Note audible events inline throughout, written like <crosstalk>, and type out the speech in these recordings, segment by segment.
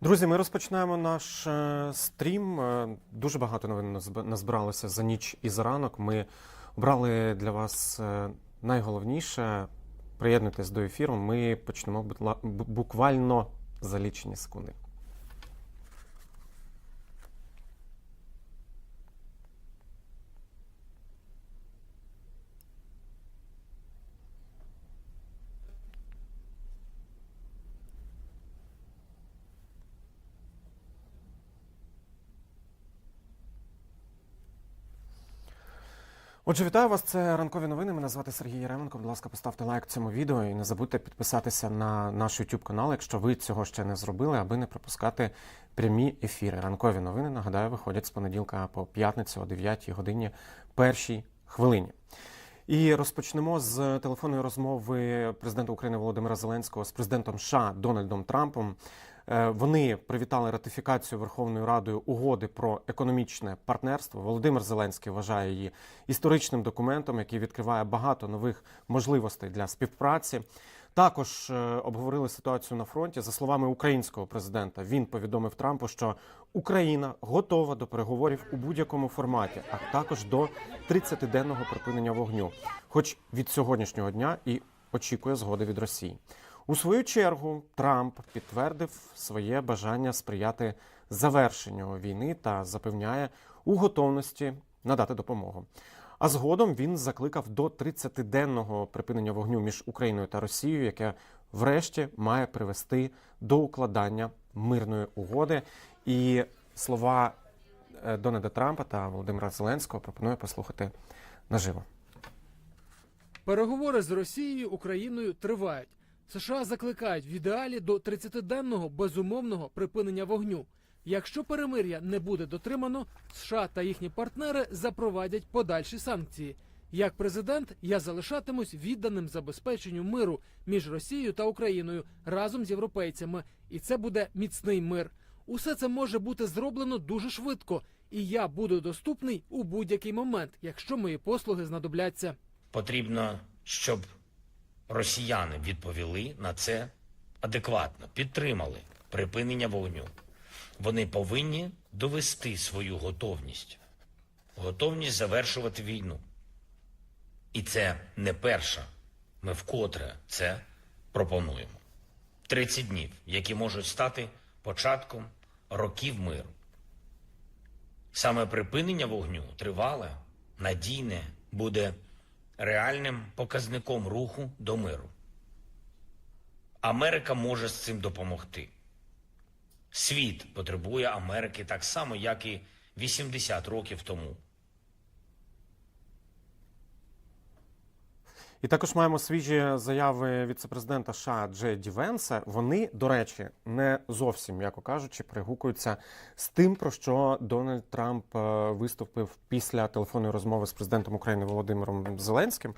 Друзі, ми розпочинаємо наш е, стрім. Е, Дуже багато новин назб- назбиралося за ніч і за ранок. Ми обрали для вас е, найголовніше. Приєднуйтесь до ефіру. Ми почнемо буквально за лічені секунди. Отже, вітаю вас. Це ранкові новини. Мене звати Сергій Яременко. Будь ласка, поставте лайк цьому відео і не забудьте підписатися на наш YouTube канал, якщо ви цього ще не зробили, аби не пропускати прямі ефіри. Ранкові новини нагадаю, виходять з понеділка по п'ятницю о 9 годині першій хвилині. І розпочнемо з телефонної розмови президента України Володимира Зеленського з президентом США Дональдом Трампом. Е, Вони привітали ратифікацію Верховною Радою угоди про економічне партнерство. Володимир Зеленський вважає її історичним документом, який відкриває багато нових можливостей для співпраці. Також е, обговорили ситуацію на фронті. За словами українського президента, він повідомив Трампу, що Україна готова до переговорів у будь-якому форматі, а також до 30-денного припинення вогню, хоч від сьогоднішнього дня і очікує згоди від Росії. У свою чергу Трамп підтвердив своє бажання сприяти завершенню війни та запевняє у готовності надати допомогу. А згодом він закликав до 30-денного припинення вогню між Україною та Росією, яке врешті має привести до укладання мирної угоди. І слова е, Дональда Трампа та Володимира Зеленського пропоную послухати наживо. Переговори з Росією, Україною тривають. США закликають в ідеалі до 30-денного безумовного припинення вогню. Якщо перемир'я не буде дотримано, США та їхні партнери запровадять подальші санкції. Як президент, я залишатимусь відданим забезпеченню миру між Росією та Україною разом з європейцями, і це буде міцний мир. Усе це може бути зроблено дуже швидко, і я буду доступний у будь-який момент, якщо мої послуги знадобляться. Потрібно, щоб росіяни відповіли на це адекватно, підтримали припинення вогню. Вони повинні довести свою готовність, готовність завершувати війну. І це не перша. Ми вкотре це пропонуємо. 30 днів, які можуть стати початком років миру. Саме припинення вогню тривале, надійне буде реальним показником руху до миру. Америка може з цим допомогти. Світ потребує Америки так само, як і 80 років тому. І також маємо свіжі заяви віцепрезидента США Джеді Венса. Вони, до речі, не зовсім, м'яко кажучи, пригукуються з тим, про що Дональд Трамп е, виступив після телефонної розмови з президентом України Володимиром Зеленським.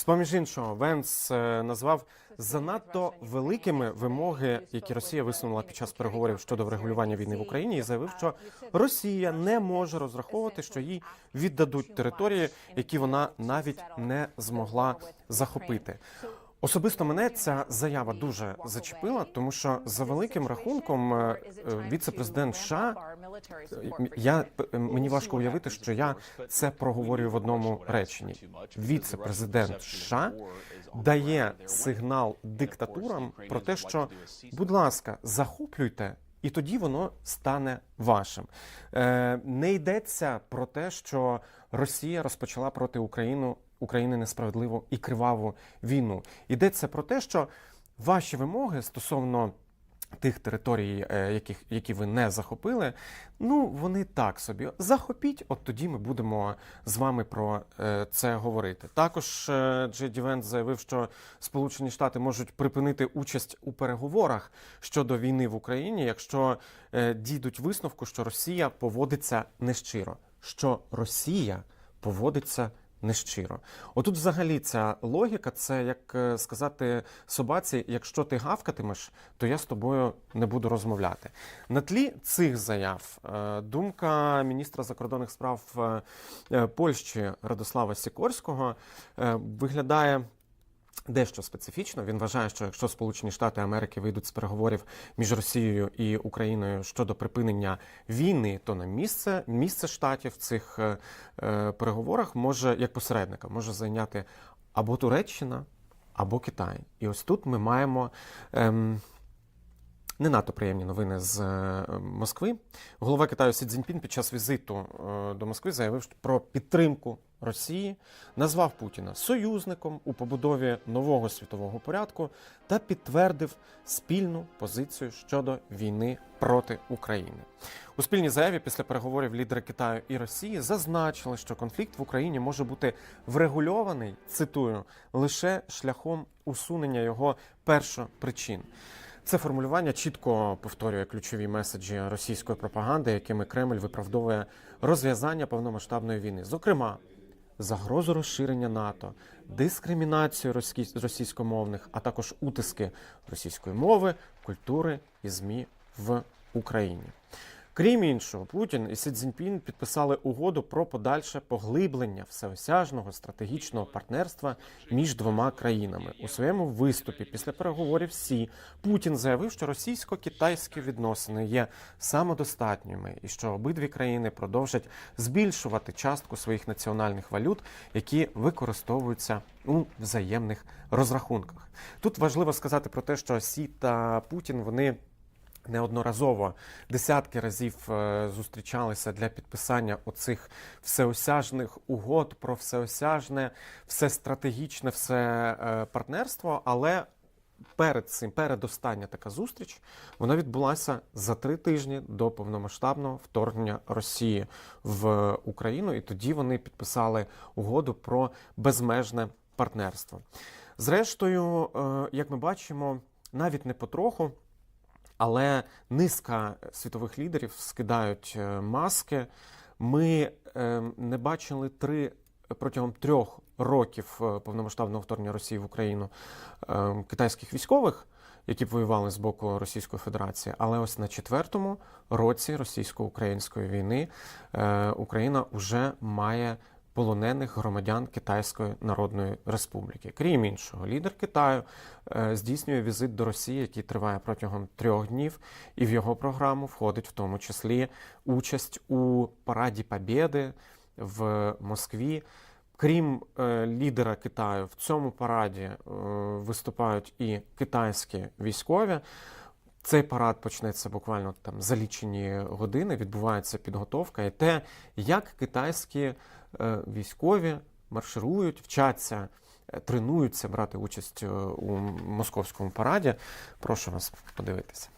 З поміж іншого, Венс е, назвав занадто великими вимоги, які Росія висунула під час переговорів щодо врегулювання війни в Україні, і заявив, що Росія не може розраховувати, що їй віддадуть території, які вона навіть не змогла захопити. Особисто мене ця заява дуже зачепила, тому що за великим рахунком е, е, віце-президент США, я мені важко уявити, що я це проговорюю в одному реченні. Віце-президент США дає сигнал диктатурам про те, що, будь ласка, захоплюйте. І тоді воно стане вашим. Е, не йдеться про те, що Росія розпочала проти України, України несправедливу і криваву війну. Йдеться про те, що ваші вимоги стосовно тих територій, е, яких, які ви не захопили, ну вони так собі. Захопіть, от тоді ми будемо з вами про е, це говорити. Також Джей Ді заявив, що Сполучені Штати можуть припинити участь у переговорах щодо війни в Україні, якщо е, дійдуть висновку, що Росія поводиться нещиро. Що Росія поводиться нещиро. Отут, взагалі, ця логіка це як е, сказати собаці: якщо ти гавкатимеш, то я з тобою не буду розмовляти. На тлі цих заяв е, думка міністра закордонних справ е, Польщі Радослава Сікорського виглядає Дещо специфічно. Він вважає, що якщо Сполучені Штати Америки вийдуть з переговорів між Росією і Україною щодо припинення війни, то на місце місце штатів в цих е, е, переговорах може як посередника може зайняти або Туреччина, або Китай. І ось тут ми маємо. Ем, не надто приємні новини з е, Москви. Голова Китаю Сі Цзіньпін під час візиту е, до Москви заявив про підтримку Росії, назвав Путіна союзником у побудові нового світового порядку та підтвердив спільну позицію щодо війни проти України. У спільній заяві після переговорів лідери Китаю і Росії зазначили, що конфлікт в Україні може бути врегульований, цитую, лише шляхом усунення його першопричин. Це формулювання чітко повторює ключові меседжі російської пропаганди, якими Кремль виправдовує розв'язання повномасштабної війни, зокрема загрозу розширення НАТО, дискримінацію російсь- російськомовних, а також утиски російської мови, культури і ЗМІ в Україні. Крім іншого, Путін і Сі Цзіньпін підписали угоду про подальше поглиблення всеосяжного стратегічного партнерства між двома країнами. У своєму виступі після переговорів Сі Путін заявив, що російсько-китайські відносини є самодостатніми і що обидві країни продовжать збільшувати частку своїх національних валют, які використовуються у взаємних розрахунках. Тут важливо сказати про те, що Сі та Путін вони. Неодноразово десятки разів е, зустрічалися для підписання оцих всеосяжних угод про всеосяжне, все стратегічне, все е, партнерство. Але перед цим, передостання така зустріч, вона відбулася за три тижні до повномасштабного вторгнення Росії в Україну, і тоді вони підписали угоду про безмежне партнерство. Зрештою, е, як ми бачимо, навіть не потроху. Але низка світових лідерів скидають е, маски. Ми е, не бачили три протягом трьох років е, повномасштабного вторгнення Росії в Україну е, китайських військових, які б воювали з боку Російської Федерації. Але ось на четвертому році російсько-української війни е, Україна вже має полонених громадян Китайської Народної Республіки. Крім іншого, лідер Китаю е, здійснює візит до Росії, який триває протягом трьох днів, і в його програму входить в тому числі участь у параді Побєди в Москві. Крім е, лідера Китаю, в цьому параді е, виступають і китайські військові. Цей парад почнеться буквально там за лічені години. Відбувається підготовка, і те, як китайські військові марширують, вчаться, е, тренуються брати участь е, у московському параді. Прошу вас подивитися.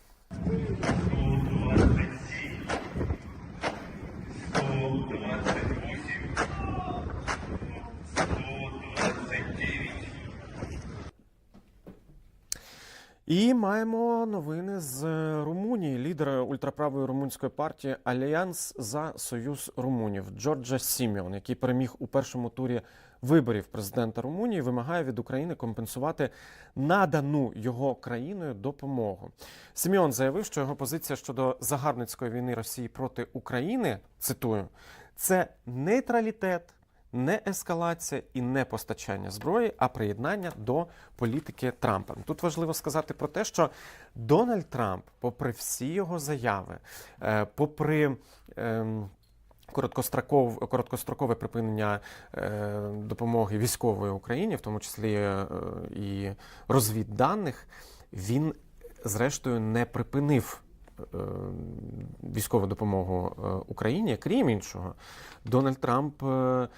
І маємо новини з Румунії. Лідер ультраправої румунської партії Альянс за Союз Румунів Джорджа Сіміон, який переміг у першому турі виборів президента Румунії, вимагає від України компенсувати надану його країною допомогу. Сіміон заявив, що його позиція щодо загарбницької війни Росії проти України цитую це нейтралітет. Не ескалація і не постачання зброї, а приєднання до політики Трампа. Тут важливо сказати про те, що Дональд Трамп, попри всі його заяви, е, попри ем, короткостроков, короткострокове припинення е, допомоги військової Україні, в тому числі е, і розвідданих, він зрештою не припинив. Е, Військову допомогу е, Україні, крім іншого, Дональд Трамп, е,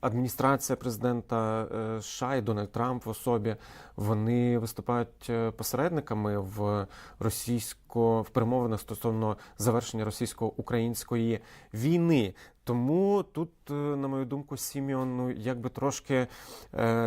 адміністрація президента е, США і Дональд Трамп в особі, вони виступають посередниками в російсько в перемовинах стосовно завершення російсько-української війни. Тому тут, на мою думку, Сіміон ну, якби трошки,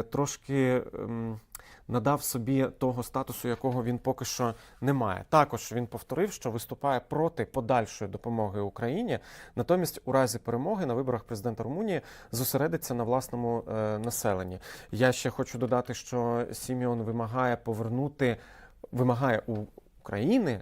трошки ем, надав собі того статусу, якого він поки що не має. Також він повторив, що виступає проти подальшої допомоги Україні. Натомість, у разі перемоги на виборах президента Румунії зосередиться на власному е, населенні. Я ще хочу додати, що Сіміон вимагає повернути, вимагає у України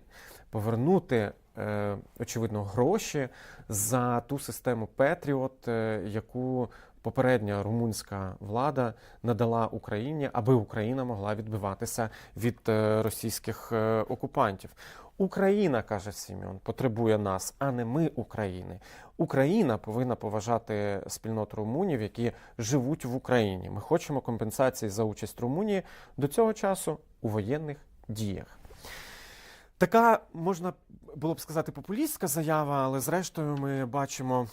повернути. е, Очевидно, гроші за ту систему Петріот, е, яку попередня румунська влада надала Україні, аби Україна могла відбиватися від е, російських е, окупантів. Україна, каже Сіміон, потребує нас, а не ми України. Україна повинна поважати спільноту румунів, які живуть в Україні. Ми хочемо компенсації за участь Румунії до цього часу у воєнних діях. Така можна було б сказати популістська заява, але зрештою ми бачимо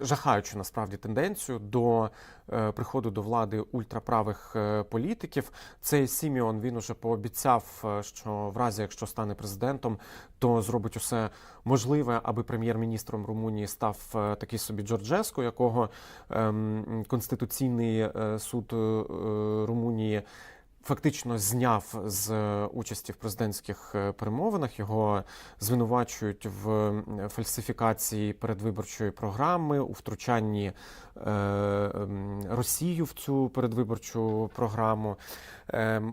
жахаючу насправді тенденцію до е, приходу до влади ультраправих е, політиків. Цей Сіміон він уже пообіцяв, е, що в разі, якщо стане президентом, то зробить усе можливе, аби прем'єр-міністром Румунії став е, такий собі Джорджеско, якого ем, Конституційний е, суд е, Румунії фактично зняв з е, участі в президентських е, перемовинах. Його звинувачують в фальсифікації передвиборчої програми, у втручанні е, Росію в цю передвиборчу програму.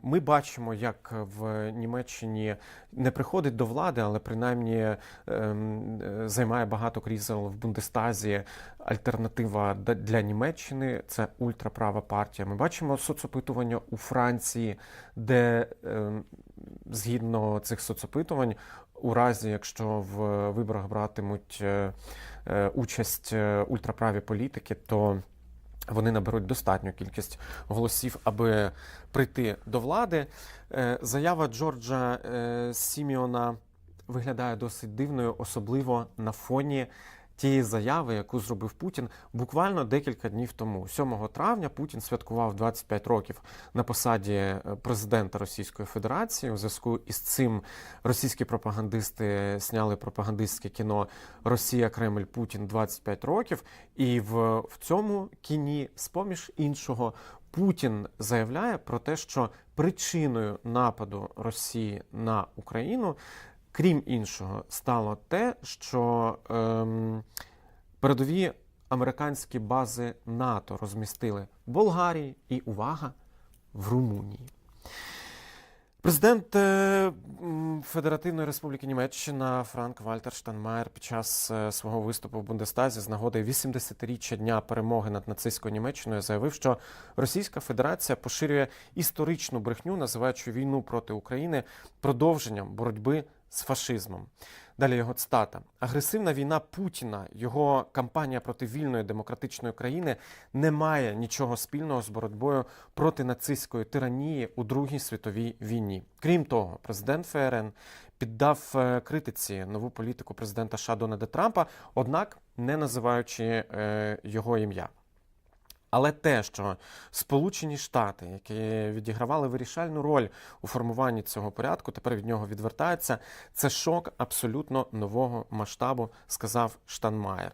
Ми бачимо, як в Німеччині не приходить до влади, але принаймні ем, е, займає багато крісел в Бундестазі. Альтернатива для Німеччини це ультраправа партія. Ми бачимо соцопитування у Франції, де ем, згідно цих соцопитувань, у разі якщо в виборах братимуть е, е, участь ультраправі політики, то вони наберуть достатню кількість голосів, аби прийти до влади. Е, Заява Джорджа е, Сіміона виглядає досить дивною, особливо на фоні тієї заяви, яку зробив Путін буквально декілька днів тому. 7 травня Путін святкував 25 років на посаді е, президента Російської Федерації. У зв'язку із цим російські пропагандисти сняли пропагандистське кіно Росія, Кремль, Путін 25 років. І в, в цьому кіні, з поміж іншого, Путін заявляє про те, що причиною нападу Росії на Україну, крім іншого, стало те, що ем, передові американські бази НАТО розмістили в Болгарії і увага в Румунії. Президент е, Федеративної Республіки Німеччина Франк Вальтер Штанмаєр під час е, свого виступу в Бундестазі з нагоди 80-річчя дня перемоги над нацистською Німеччиною заявив, що Російська Федерація поширює історичну брехню, називаючи війну проти України продовженням боротьби з фашизмом. Далі його цитата: агресивна війна Путіна, його кампанія проти вільної демократичної країни не має нічого спільного з боротьбою проти нацистської тиранії у Другій світовій війні. Крім того, президент ФРН піддав е, критиці нову політику президента США Дональда Трампа, однак не називаючи е, його ім'я. Але те, що Сполучені Штати, які відігравали вирішальну роль у формуванні цього порядку, тепер від нього відвертаються, це шок абсолютно нового масштабу, сказав Штанмаєр.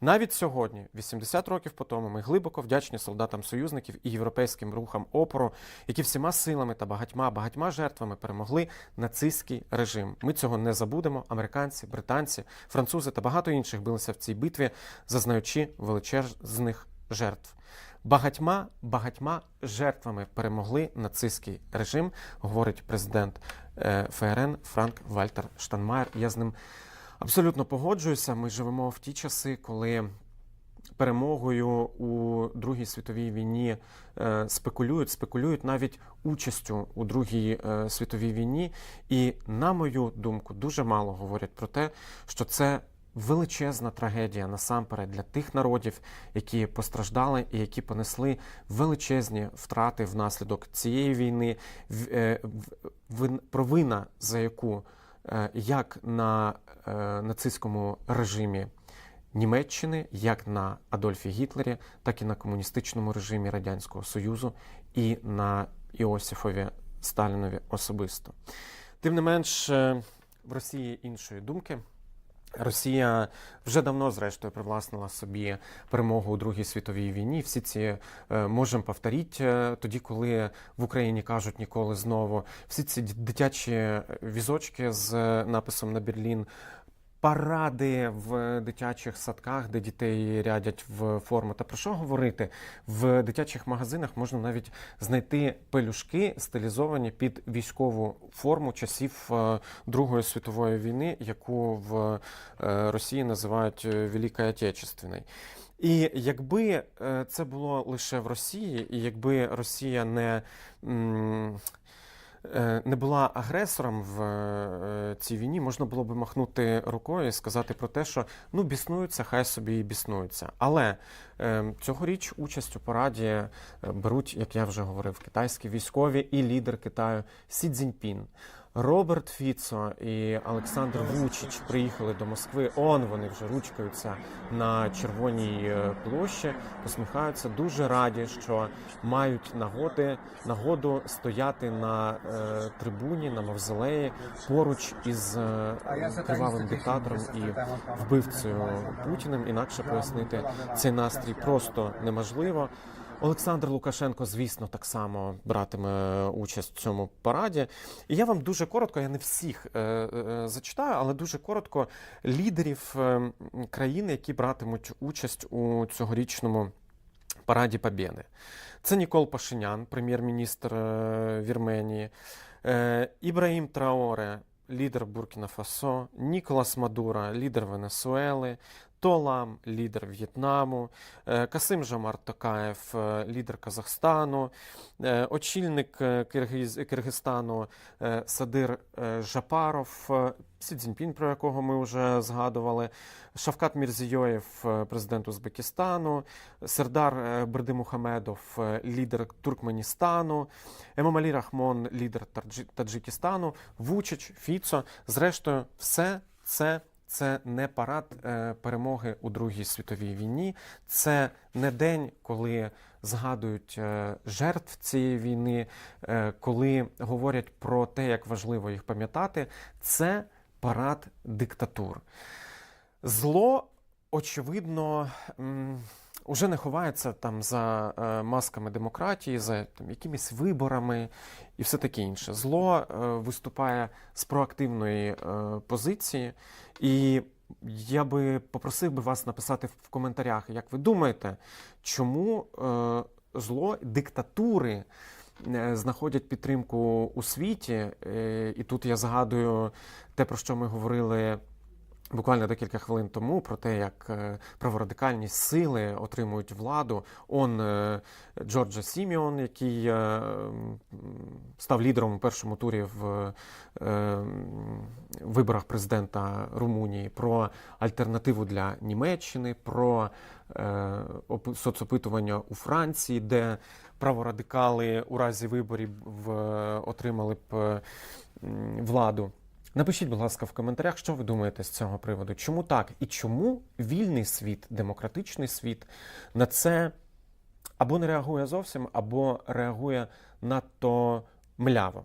Навіть сьогодні, 80 років по тому, ми глибоко вдячні солдатам союзників і європейським рухам опору, які всіма силами та багатьма багатьма жертвами перемогли нацистський режим. Ми цього не забудемо. Американці, британці, французи та багато інших билися в цій битві, зазнаючи величезних жертв. Багатьма багатьма жертвами перемогли нацистський режим, говорить президент е, ФРН Франк Вальтер Штанмаєр. Я з ним абсолютно погоджуюся. Ми живемо в ті часи, коли перемогою у Другій світовій війні е, спекулюють, спекулюють навіть участю у Другій е, світовій війні. І, на мою думку, дуже мало говорять про те, що це величезна трагедія насамперед для тих народів, які постраждали і які понесли величезні втрати внаслідок цієї війни, е, провина за яку е, як на е, нацистському режимі Німеччини, як на Адольфі Гітлері, так і на комуністичному режимі Радянського Союзу і на Іосифові Сталінові особисто. Тим не менш, в Росії іншої думки. Росія вже давно, зрештою, привласнила собі перемогу у Другій світовій війні. Всі ці е, можемо повторити е, тоді, коли в Україні кажуть ніколи знову. Всі ці дитячі візочки з е, написом на Берлін паради в дитячих садках, де дітей рядять в форму. Та про що говорити? В дитячих магазинах можна навіть знайти пелюшки, стилізовані під військову форму часів е, Другої світової війни, яку в е, Росії називають е, Великою Отечественною. І якби це було лише в Росії, і якби Росія не, не була агресором в е, цій війні, можна було би махнути рукою і сказати про те, що ну біснуються, хай собі і біснуються. Але е, цьогоріч участь у параді е, беруть, як я вже говорив, китайські військові і лідер Китаю Сі Цзіньпін. Роберт Фіцо і Олександр Вучич приїхали до Москви. Он вони вже ручкаються на червоній е, площі, посміхаються. Дуже раді, що мають нагоди нагоду стояти на е, трибуні на мавзолеї поруч із е, кривавим диктатором і вбивцею Путіним. Інакше пояснити цей настрій просто неможливо. Олександр Лукашенко, звісно, так само братиме участь в цьому параді. І я вам дуже коротко, я не всіх е, е, зачитаю, але дуже коротко лідерів е, країн, які братимуть участь у цьогорічному параді Побєди. Це Нікол Пашинян, прем'єр-міністр е, Вірменії, е, Ібраїм Траоре, лідер Буркіна Фасо, Ніколас Мадура, лідер Венесуели, Толам, лідер В'єтнаму, е, Касим Жамар Токаєв, е, лідер Казахстану, е, очільник Киргиз, Киргизстану Садир Жапаров, Сі Цзіньпінь, про якого ми вже згадували, Шавкат Мірзійоєв, президент Узбекистану, Сердар Бердимухамедов, лідер Туркменістану, Емомалі Рахмон, лідер Таджикистану, Вучич, Фіцо. Зрештою, все це. Це не парад е, перемоги у Другій світовій війні, це не день, коли згадують е, жертв цієї війни, е, коли говорять про те, як важливо їх пам'ятати. Це парад диктатур. Зло, очевидно, уже не ховається там за е, масками демократії, за там, якимись виборами і все таке інше. Зло е, виступає з проактивної е, позиції. І я би попросив би вас написати в коментарях, як ви думаєте, чому зло диктатури знаходять підтримку у світі? І тут я згадую те, про що ми говорили. Буквально декілька хвилин тому про те, як е, праворадикальні сили отримують владу. Он е, Джорджа Сіміон, який е, став лідером у першому турі в виборах президента Румунії, про альтернативу для Німеччини, про соцопитування у Франції, де праворадикали у разі виборів отримали б владу. Напишіть, будь ласка, в коментарях, що ви думаєте з цього приводу. Чому так? І чому вільний світ, демократичний світ на це або не реагує зовсім, або реагує надто мляво.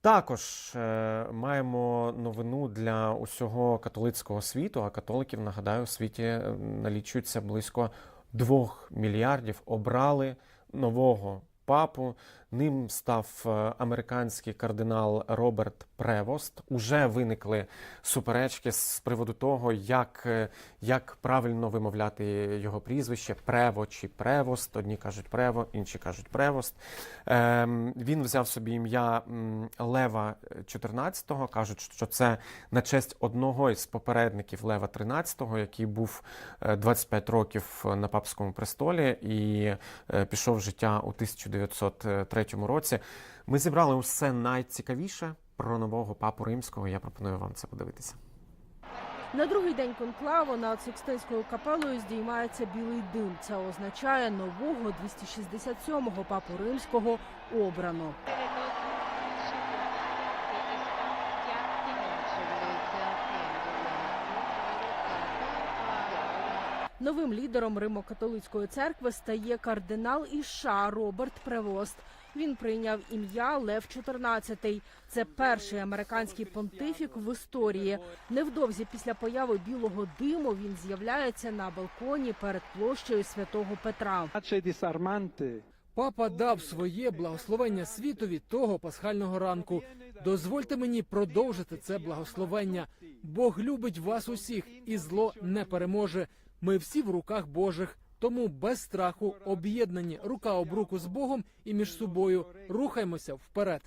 Також е, маємо новину для усього католицького світу, а католиків, нагадаю, у світі е, налічується близько 2 мільярдів. Обрали нового папу. Ним став е, американський кардинал Роберт Превост. Уже виникли суперечки з приводу того, як, е, як правильно вимовляти його прізвище Прево чи Превост. Одні кажуть Прево, інші кажуть Превост. Ем, він взяв собі ім'я Лева XIV. Кажуть, що це на честь одного із попередників Лева XIII, який був е, 25 років на папському престолі і е, пішов в життя у 1903 році. Ми зібрали усе найцікавіше про нового папу римського. Я пропоную вам це подивитися. На другий день конклаву над Сикстинською капелою здіймається білий дим. Це означає нового 267-го папу римського обрано. Новим лідером Римо-католицької церкви стає кардинал із США Роберт Превост. Він прийняв ім'я Лев XIV. Це перший американський понтифік в історії. Невдовзі після появи білого диму він з'являється на балконі перед площею святого Петра. Папа дав своє благословення світові того пасхального ранку. Дозвольте мені продовжити це благословення. Бог любить вас усіх, і зло не переможе. Ми всі в руках Божих. Тому без страху, об'єднані рука об руку з Богом і між собою рухаємося вперед.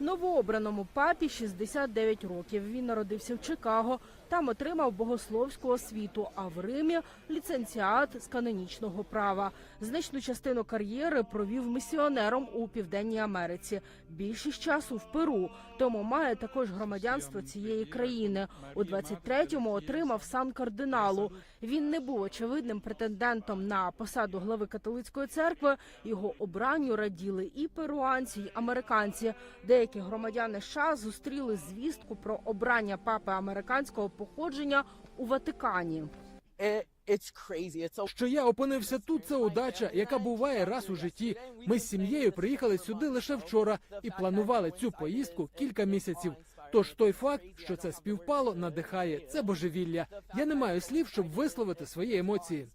Новообраному папі 69 років. Він народився в Чикаго. Там отримав богословську освіту, а в Римі ліцензіат з канонічного права. Значну частину кар'єри провів місіонером у Південній Америці. Більшість часу в Перу, тому має також громадянство цієї країни. У 23-му отримав сан кардиналу. Він не був очевидним претендентом на посаду глави католицької церкви. Його обранню раділи і перуанці, і американці. Деякі громадяни США зустріли звістку про обрання папи американського походження у Ватикані. So Що я опинився тут, це удача, яка буває раз у житті. Ми з сім'єю приїхали сюди лише вчора і планували цю поїздку кілька місяців. Тож той факт, що це співпало, надихає. Це божевілля. Я не маю слів, щоб висловити свої емоції.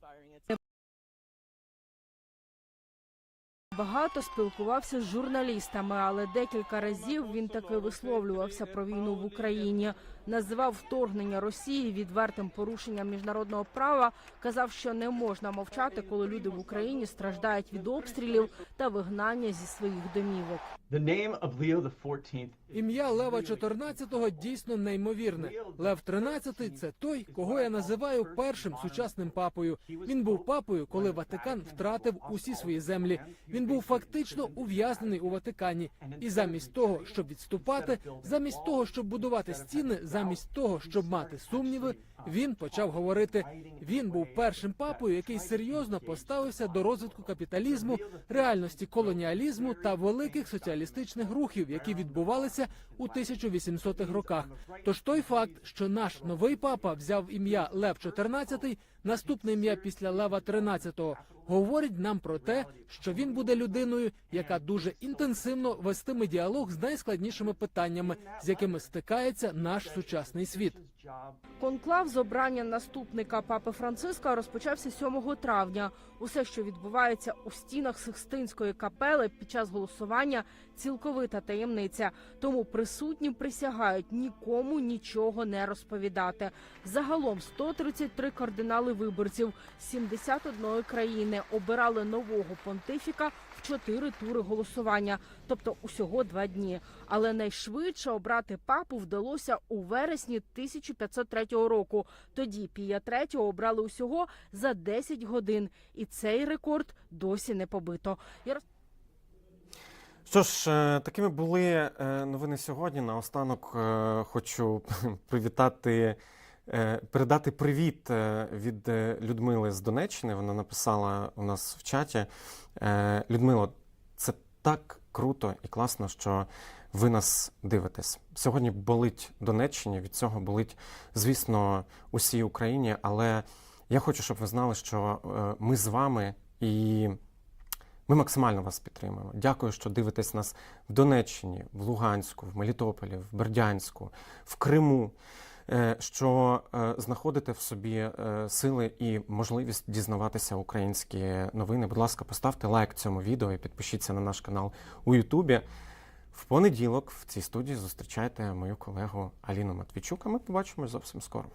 Багато спілкувався з журналістами, але декілька разів він таки висловлювався про війну в Україні. Називав вторгнення Росії відвертим порушенням міжнародного права. Казав, що не можна мовчати, коли люди в Україні страждають від обстрілів та вигнання зі своїх домівок. The name of Leo XIV Ім'я Лева XIV дійсно неймовірне. Лев XIII – це той, кого я називаю першим сучасним папою. Він був папою, коли Ватикан втратив усі свої землі. Він був фактично ув'язнений у Ватикані. І замість того, щоб відступати, замість того, щоб будувати стіни, замість того, щоб мати сумніви, він почав говорити. Він був першим папою, який серйозно поставився до розвитку капіталізму, реальності колоніалізму та великих соціалістичних рухів, які відбувалися у 1800-х роках. Тож той факт, що наш новий папа взяв ім'я Лев XIV, наступне ім'я після Лева XIII, говорить нам про те, що він буде людиною, яка дуже інтенсивно вестиме діалог з найскладнішими питаннями, з якими стикається наш сучасний світ. Конклав з обрання наступника папи Франциска розпочався 7 травня. Усе, що відбувається у стінах Сикстинської капели під час голосування, цілковита таємниця. Тому присутні присягають нікому нічого не розповідати. Загалом 133 кардинали виборців з 71 країни обирали нового понтифіка в чотири тури голосування, тобто усього два дні. Але найшвидше обрати папу вдалося у вересні 1503 року. Тоді Пія III обрали усього за 10 годин, і цей рекорд досі не побито. Що ж, е, такими були е, новини сьогодні. Наостанок е, хочу <laughs> привітати, передати привіт е, від е, Людмили з Донеччини. Вона написала у нас в чаті. Е, Людмило, це так круто і класно, що ви нас дивитесь. Сьогодні болить Донеччині, від цього болить, звісно, усій Україні. Але я хочу, щоб ви знали, що е, ми з вами і. Ми максимально вас підтримуємо. Дякую, що дивитесь нас в Донеччині, в Луганську, в Мелітополі, в Бердянську, в Криму. Е, Що е, знаходите в собі е, сили і можливість дізнаватися українські новини. Будь ласка, поставте лайк цьому відео і підпишіться на наш канал у Ютубі. В понеділок в цій студії зустрічайте мою колегу Аліну Матвійчук. А ми побачимось зовсім скоро.